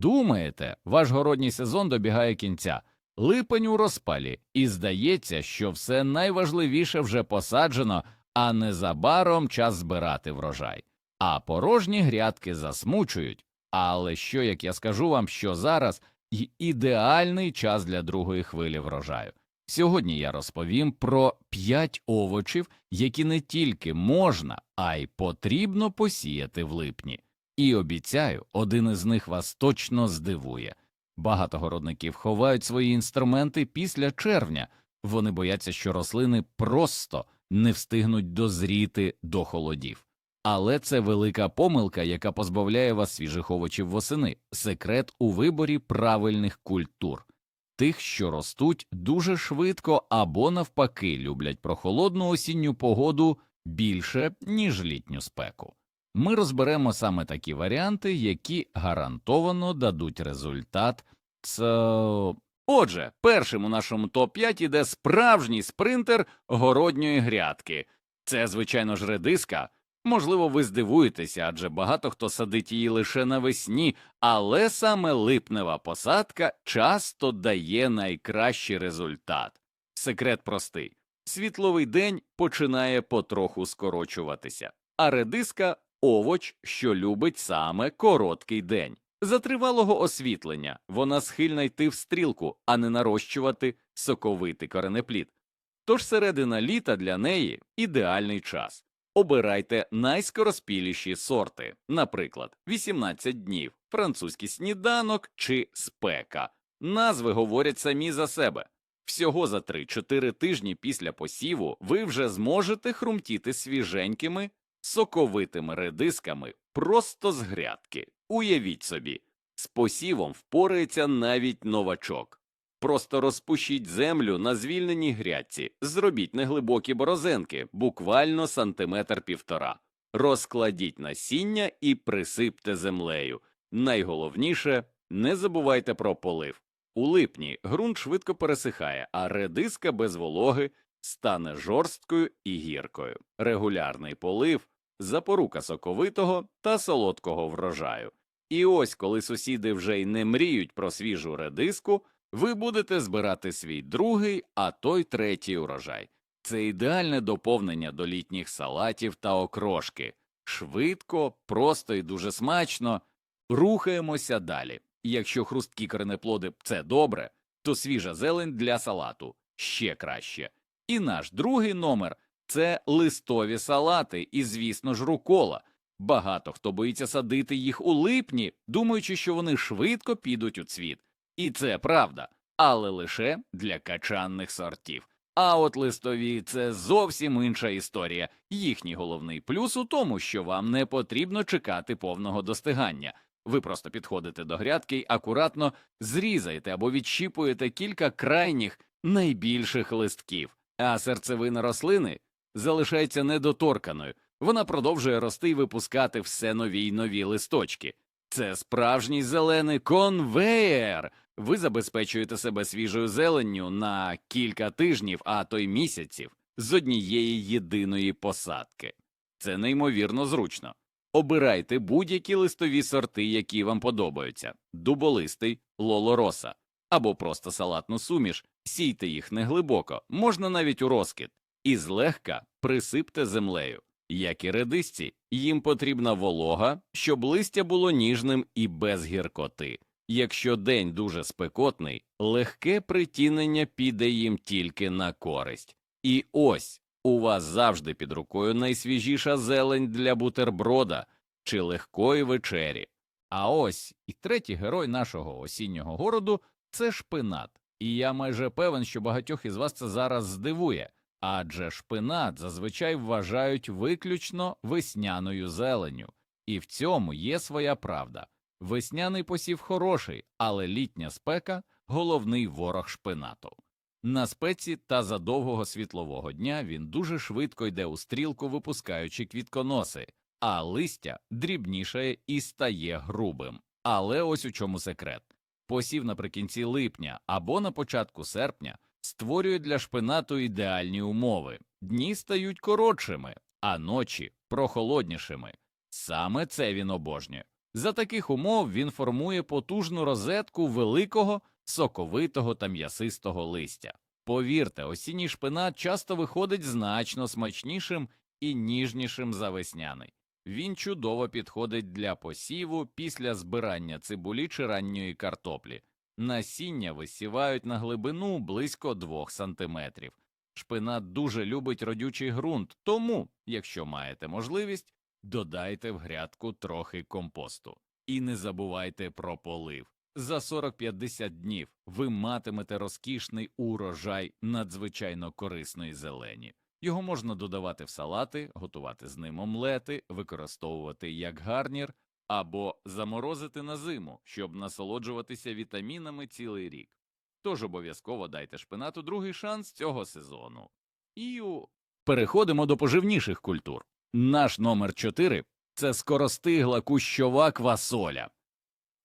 Думаєте, ваш городній сезон добігає кінця, липень у розпалі, і здається, що все найважливіше вже посаджено, а незабаром час збирати врожай. А порожні грядки засмучують. Але що як я скажу вам, що зараз ідеальний час для другої хвилі врожаю. Сьогодні я розповім про 5 овочів, які не тільки можна, а й потрібно посіяти в липні. І обіцяю, один із них вас точно здивує. Багато городників ховають свої інструменти після червня. Вони бояться, що рослини просто не встигнуть дозріти до холодів. Але це велика помилка, яка позбавляє вас свіжих овочів восени. Секрет у виборі правильних культур, тих, що ростуть дуже швидко або навпаки люблять прохолодну осінню погоду більше, ніж літню спеку. Ми розберемо саме такі варіанти, які гарантовано дадуть результат. Це... Отже, першим у нашому топ-5 іде справжній спринтер городньої грядки. Це, звичайно ж, редиска. Можливо, ви здивуєтеся, адже багато хто садить її лише навесні, але саме липнева посадка часто дає найкращий результат. Секрет простий: світловий день починає потроху скорочуватися, а редиска овоч, що любить саме короткий день. За тривалого освітлення вона схильна йти в стрілку, а не нарощувати соковитий коренеплід. Тож середина літа для неї ідеальний час. Обирайте найскороспіліші сорти, наприклад, 18 днів, французький сніданок чи спека. Назви говорять самі за себе. Всього за 3-4 тижні після посіву ви вже зможете хрумтіти свіженькими, соковитими редисками просто з грядки. Уявіть собі, з посівом впорається навіть новачок. Просто розпушіть землю на звільненій грядці, зробіть неглибокі борозенки, буквально сантиметр півтора. Розкладіть насіння і присипте землею. Найголовніше не забувайте про полив. У липні ґрунт швидко пересихає, а редиска без вологи стане жорсткою і гіркою. Регулярний полив запорука соковитого та солодкого врожаю. І ось, коли сусіди вже й не мріють про свіжу редиску, ви будете збирати свій другий, а то й третій урожай. Це ідеальне доповнення до літніх салатів та окрошки. Швидко, просто і дуже смачно. Рухаємося далі. Якщо хрусткі коренеплоди – це добре, то свіжа зелень для салату ще краще. І наш другий номер це листові салати і, звісно ж, рукола. Багато хто боїться садити їх у липні, думаючи, що вони швидко підуть у цвіт. І це правда, але лише для качанних сортів. А от листові це зовсім інша історія. Їхній головний плюс у тому, що вам не потрібно чекати повного достигання. Ви просто підходите до грядки й акуратно зрізаєте або відщіпуєте кілька крайніх найбільших листків, а серцевина рослини залишається недоторканою. Вона продовжує рости і випускати все нові й нові листочки. Це справжній зелений конвеєр. Ви забезпечуєте себе свіжою зеленню на кілька тижнів, а то й місяців з однієї єдиної посадки. Це неймовірно зручно. Обирайте будь-які листові сорти, які вам подобаються: дуболистий, лолороса або просто салатну суміш, сійте їх неглибоко, можна навіть у розкид, і злегка присипте землею. Як і редисці, їм потрібна волога, щоб листя було ніжним і без гіркоти. Якщо день дуже спекотний, легке притінення піде їм тільки на користь. І ось у вас завжди під рукою найсвіжіша зелень для бутерброда чи легкої вечері. А ось і третій герой нашого осіннього городу це шпинат. І я майже певен, що багатьох із вас це зараз здивує, адже шпинат зазвичай вважають виключно весняною зеленню, і в цьому є своя правда. Весняний посів хороший, але літня спека головний ворог шпинату. На спеці та за довгого світлового дня він дуже швидко йде у стрілку, випускаючи квітконоси, а листя дрібнішає і стає грубим. Але ось у чому секрет посів наприкінці липня або на початку серпня створює для шпинату ідеальні умови. Дні стають коротшими, а ночі прохолоднішими. Саме це він обожнює. За таких умов він формує потужну розетку великого, соковитого та м'ясистого листя. Повірте, осінній шпинат часто виходить значно смачнішим і ніжнішим за весняний. Він чудово підходить для посіву після збирання цибулі чи ранньої картоплі. Насіння висівають на глибину близько 2 сантиметрів. Шпинат дуже любить родючий ґрунт, тому, якщо маєте можливість, додайте в грядку трохи компосту. І не забувайте про полив. За 40-50 днів ви матимете розкішний урожай надзвичайно корисної зелені. Його можна додавати в салати, готувати з ним омлети, використовувати як гарнір або заморозити на зиму, щоб насолоджуватися вітамінами цілий рік. Тож обов'язково дайте шпинату другий шанс цього сезону. І переходимо до поживніших культур. Наш номер 4 – це скоростигла кущова квасоля.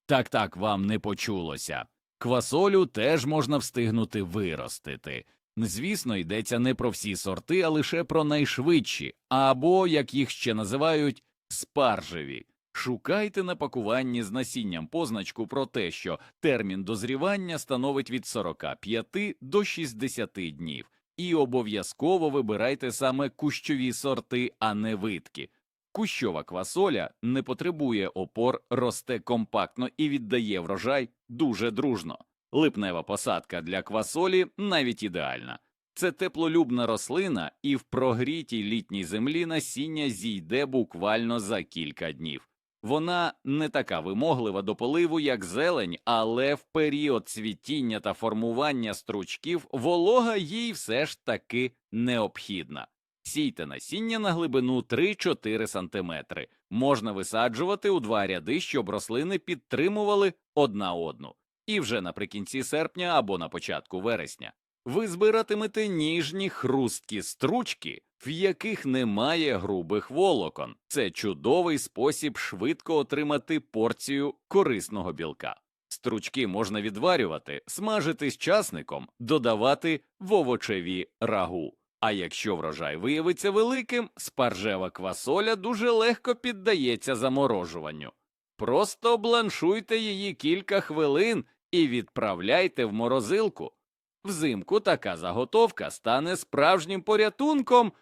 Так так вам не почулося. Квасолю теж можна встигнути виростити. Звісно, йдеться не про всі сорти, а лише про найшвидші, або, як їх ще називають, спаржеві. Шукайте на пакуванні з насінням позначку про те, що термін дозрівання становить від 45 до 60 днів, і обов'язково вибирайте саме кущові сорти, а не витки. Кущова квасоля не потребує опор, росте компактно і віддає врожай дуже дружно. Липнева посадка для квасолі навіть ідеальна. Це теплолюбна рослина, і в прогрітій літній землі насіння зійде буквально за кілька днів. Вона не така вимоглива до поливу, як зелень, але в період цвітіння та формування стручків волога їй все ж таки необхідна. Сійте насіння на глибину 3-4 см. Можна висаджувати у два ряди, щоб рослини підтримували одна одну. І вже наприкінці серпня або на початку вересня ви збиратимете ніжні хрусткі стручки, в яких немає грубих волокон. Це чудовий спосіб швидко отримати порцію корисного білка. Стручки можна відварювати, смажити з часником, додавати в овочеві рагу. А якщо врожай виявиться великим, спаржева квасоля дуже легко піддається заморожуванню. Просто бланшуйте її кілька хвилин і відправляйте в морозилку. Взимку така заготовка стане справжнім порятунком.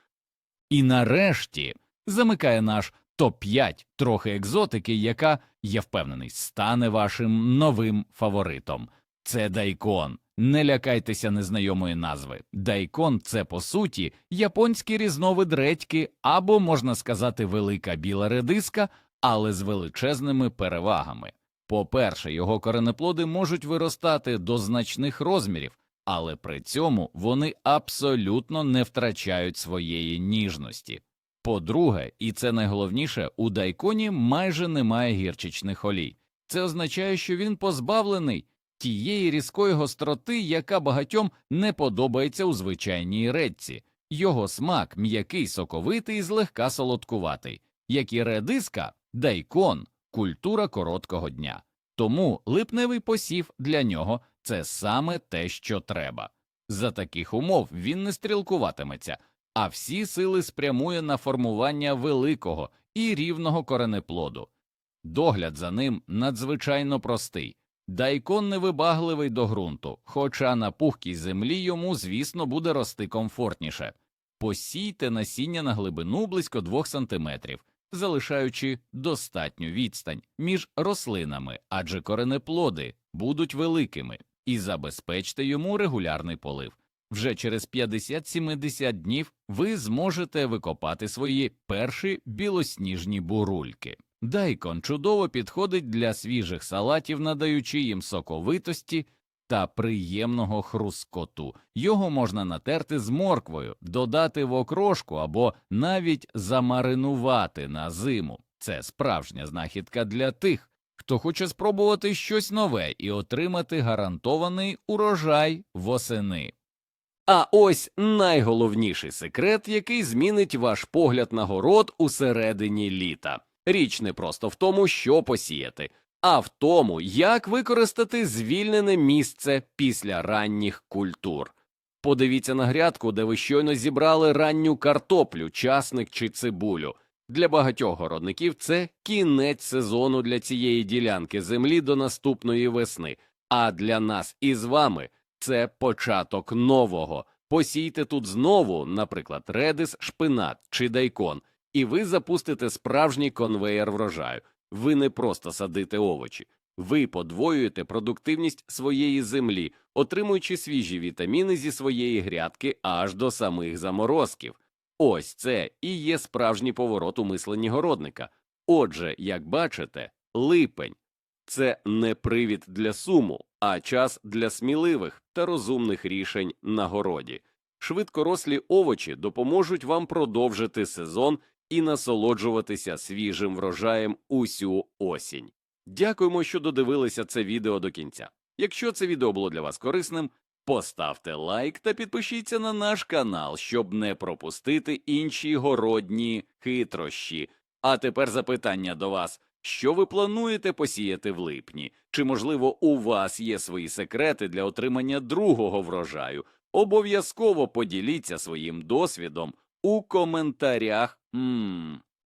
І нарешті замикає наш топ-5 трохи екзотики, яка, я впевнений, стане вашим новим фаворитом. Це дайкон. Не лякайтеся незнайомої назви. Дайкон це по суті японський різновид редьки або, можна сказати, велика біла редиска, але з величезними перевагами. По-перше, його коренеплоди можуть виростати до значних розмірів, але при цьому вони абсолютно не втрачають своєї ніжності. По-друге, і це найголовніше, у дайконі майже немає гірчичних олій. Це означає, що він позбавлений тієї різкої гостроти, яка багатьом не подобається у звичайній редці. Його смак м'який, соковитий і злегка солодкуватий, як і редиска, дайкон, культура короткого дня. Тому липневий посів для нього це саме те, що треба. За таких умов він не стрілкуватиметься, а всі сили спрямує на формування великого і рівного коренеплоду. Догляд за ним надзвичайно простий. Дайкон невибагливий до ґрунту, хоча на пухкій землі йому, звісно, буде рости комфортніше. Посійте насіння на глибину близько 2 см, залишаючи достатню відстань між рослинами, адже коренеплоди будуть великими, і забезпечте йому регулярний полив. Вже через 50-70 днів ви зможете викопати свої перші білосніжні бурульки. Дайкон чудово підходить для свіжих салатів, надаючи їм соковитості та приємного хрускоту. Його можна натерти з морквою, додати в окрошку або навіть замаринувати на зиму. Це справжня знахідка для тих, хто хоче спробувати щось нове і отримати гарантований урожай восени. А ось найголовніший секрет, який змінить ваш погляд на город у середині літа. Річ не просто в тому, що посіяти, а в тому, як використати звільнене місце після ранніх культур. Подивіться на грядку, де ви щойно зібрали ранню картоплю, часник чи цибулю. Для багатьох городників це кінець сезону для цієї ділянки землі до наступної весни. А для нас із вами це початок нового. Посійте тут знову, наприклад, редис, шпинат чи дайкон, і ви запустите справжній конвеєр врожаю. Ви не просто садите овочі, ви подвоюєте продуктивність своєї землі, отримуючи свіжі вітаміни зі своєї грядки аж до самих заморозків. Ось це і є справжній поворот у мисленні городника. Отже, як бачите, липень це не привід для суму, а час для сміливих та розумних рішень на городі. Швидкорослі овочі допоможуть вам продовжити сезон і насолоджуватися свіжим врожаєм усю осінь. Дякуємо, що додивилися це відео до кінця. Якщо це відео було для вас корисним, поставте лайк та підпишіться на наш канал, щоб не пропустити інші городні хитрощі. А тепер запитання до вас. Що ви плануєте посіяти в липні? Чи, можливо, у вас є свої секрети для отримання другого врожаю? Обов'язково поділіться своїм досвідом у коментарях. 嗯。